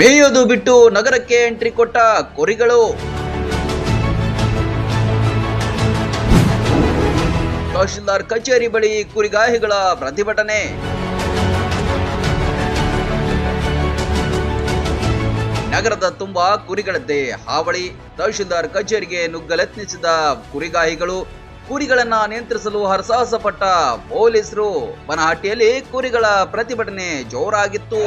ಮೇಯೋದು ಬಿಟ್ಟು ನಗರಕ್ಕೆ ಎಂಟ್ರಿ ಕೊಟ್ಟ ಕುರಿಗಳು. ತಹಶೀಲ್ದಾರ್ ಕಚೇರಿ ಬಳಿ ಕುರಿಗಾಹಿಗಳ ಪ್ರತಿಭಟನೆ. ನಗರದ ತುಂಬಾ ಕುರಿಗಳದ್ದೇ ಹಾವಳಿ. ತಹಶೀಲ್ದಾರ್ ಕಚೇರಿಗೆ ನುಗ್ಗಲೆತ್ನಿಸಿದ ಕುರಿಗಾಹಿಗಳು ಕುರಿಗಳನ್ನ ನಿಯಂತ್ರಿಸಲು ಹರಸಾಹಸ ಪಟ್ಟ ಪೊಲೀಸರು ಬನಹಟ್ಟಿಯಲ್ಲಿ ಕುರಿಗಳ ಪ್ರತಿಭಟನೆ ಜೋರಾಗಿತ್ತು.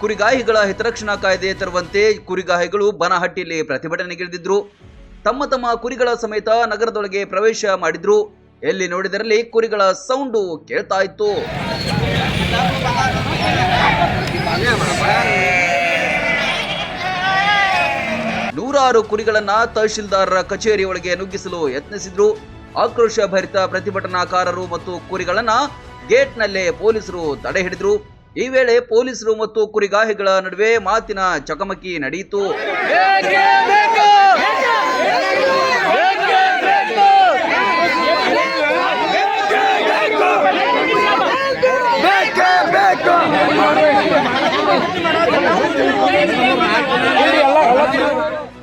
ಕುರಿಗಾಹಿಗಳ ಹಿತರಕ್ಷಣಾ ಕಾಯ್ದೆ ತರುವಂತೆ ಕುರಿಗಾಹಿಗಳು ಬನಹಟ್ಟಿಯಲ್ಲಿ ಪ್ರತಿಭಟನೆಗಿಳಿದಿದ್ರು. ತಮ್ಮ ತಮ್ಮ ಕುರಿಗಳ ಸಮೇತ ನಗರದೊಳಗೆ ಪ್ರವೇಶ ಮಾಡಿದ್ರು. ಎಲ್ಲಿ ನೋಡಿದರಲ್ಲಿ ಕುರಿಗಳ ಸೌಂಡು ಕೇಳ್ತಾ ಇತ್ತು ನೂರಾರು ಕುರಿಗಳನ್ನ ತಹಶೀಲ್ದಾರರ ಕಚೇರಿ ಒಳಗೆ ನುಗ್ಗಿಸಲು ಯತ್ನಿಸಿದ್ರು. ಆಕ್ರೋಶ ಭರಿತ ಪ್ರತಿಭಟನಾಕಾರರು ಮತ್ತು ಕುರಿಗಳನ್ನ ಗೇಟ್ನಲ್ಲೇ ಪೊಲೀಸರು ತಡೆ ಹಿಡಿದ್ರು. ಈ ವೇಳೆ ಪೊಲೀಸರು ಮತ್ತು ಕುರಿಗಾಹಿಗಳ ನಡುವೆ ಮಾತಿನ ಚಕಮಕಿ ನಡೆಯಿತು.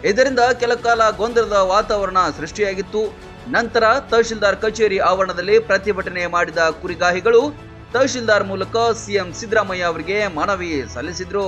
ಇದರಿಂದ ಕೆಲ ಕಾಲ ಗೊಂದಲದ ವಾತಾವರಣ ಸೃಷ್ಟಿಯಾಗಿತ್ತು. ನಂತರ ತಹಶೀಲ್ದಾರ್ ಕಚೇರಿ ಆವರಣದಲ್ಲಿ ಪ್ರತಿಭಟನೆ ಮಾಡಿದ ಕುರಿಗಾಹಿಗಳು ತಹಶೀಲ್ದಾರ್ ಮೂಲಕ ಸಿಎಂ ಸಿದ್ದರಾಮಯ್ಯ ಅವರಿಗೆ ಮನವಿ ಸಲ್ಲಿಸಿದ್ರು.